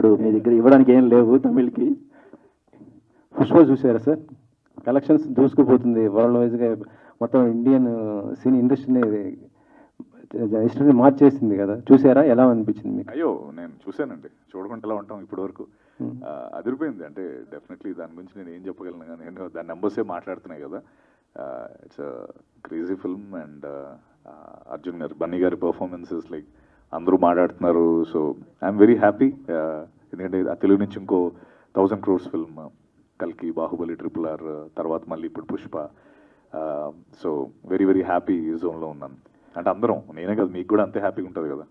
ఇప్పుడు మీ దగ్గర ఇవ్వడానికి ఏం లేవు తమిళ్కి. పుష్ప చూసారా సార్? కలెక్షన్స్ దూసుకుపోతుంది. వరల్డ్ వైజ్గా మొత్తం ఇండియన్ సినీ ఇండస్ట్రీని హిస్టరీని మార్చేసింది కదా. చూసారా ఎలా అనిపించింది మీకు? అయ్యో నేను చూశానండి. చూడకుండా ఎలా ఉంటాం ఇప్పటి వరకు. అదిరిపోయింది. అంటే డెఫినెట్లీ దాని గురించి నేను ఏం చెప్పగలను కానీ నేను దాని నెంబర్సే మాట్లాడుతున్నాయి కదా. It's crazy film and Arjun garu Bunny గారి పర్ఫార్మెన్సెస్ లైక్ అందరూ మాట్లాడుతున్నారు. సో ఐఎమ్ వెరీ హ్యాపీ ఎందుకంటే ఆ తెలుగు నుంచి ఇంకో థౌజండ్ క్రోర్స్ ఫిల్మ్ కల్కి బాహుబలి ట్రిపుల్ ఆర్ uh, తర్వాత మళ్ళీ ఇప్పుడు Pushpa. So very very happy జోన్లో ఉన్నాను. అంటే అందరం నేనే కదా మీకు కూడా అంతే హ్యాపీగా ఉంటుంది కదా.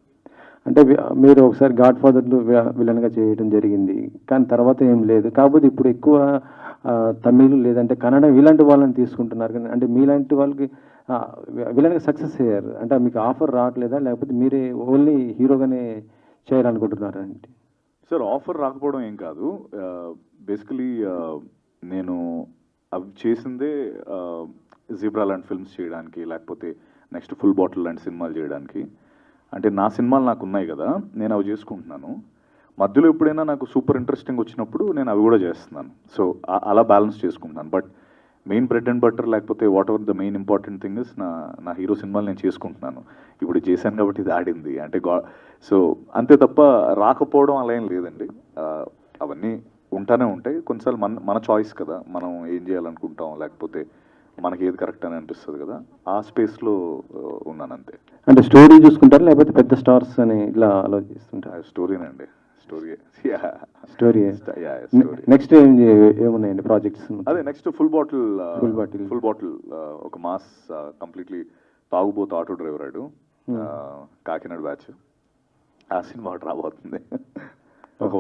అంటే మీరు ఒకసారి గాడ్ ఫాదర్లు విలన్గా చేయడం జరిగింది. కానీ తర్వాత ఏం లేదు. కాకపోతే ఇప్పుడు ఎక్కువ తమిళ్ లేదంటే కన్నడ ఇలాంటి వాళ్ళని తీసుకుంటున్నారు. కానీ అంటే మీలాంటి వాళ్ళకి విలన్గా సక్సెస్ అయ్యారు. అంటే మీకు ఆఫర్ రావట్లేదా? లేకపోతే మీరే ఓన్లీ హీరోగానే చేయాలనుకుంటున్నారా అంటే సార్ ఆఫర్ రాకపోవడం ఏం కాదు. బేసికలీ నేను అవి చేసిందే జీబ్రా లాంటి ఫిల్మ్స్ చేయడానికి లేకపోతే నెక్స్ట్ ఫుల్ బాటిల్ లాంటి సినిమాలు చేయడానికి. అంటే నా సినిమాలు నాకు ఉన్నాయి కదా నేను అవి చేసుకుంటున్నాను. మధ్యలో ఎప్పుడైనా నాకు సూపర్ ఇంట్రెస్టింగ్ వచ్చినప్పుడు నేను అవి కూడా చేస్తున్నాను. సో అలా బ్యాలెన్స్ చేసుకుంటున్నాను. But main bread and butter లేకపోతే whatever the main important thing is నా నా హీరో సినిమాలు నేను చేసుకుంటున్నాను. ఇప్పుడు చేశాను కాబట్టి ఇది ఆడింది. అంటే గా సో అంతే తప్ప రాకపోవడం అలా ఏం లేదండి. అవన్నీ ఉంటానే ఉంటాయి. కొన్నిసార్లు మన మన చాయిస్ కదా. మనం ఏం చేయాలనుకుంటాం లేకపోతే మనకి ఏది కరెక్ట్ అని అనిపిస్తుంది కదా ఆ స్పేస్లో ఉన్నాను అంతే అంటే స్టోరీ చూసుకుంటారా లేకపోతే పెద్ద స్టార్స్ అని ఇలా ఆలోచిస్తుంటారు స్టోరీనండి స్టోరీ స్టోరీ. నెక్స్ట్ ఏం ఏమున్నాయండి ప్రాజెక్ట్స్? అదే next full bottle Full bottle. Full bottle ఒక మాస్ కంప్లీట్లీ తాగుబోతు ఆటో డ్రైవర్ ఆడు Hmm. కాకినాడ బ్యాచ్. ఆ సినిమా రాబోతుంది. ఒక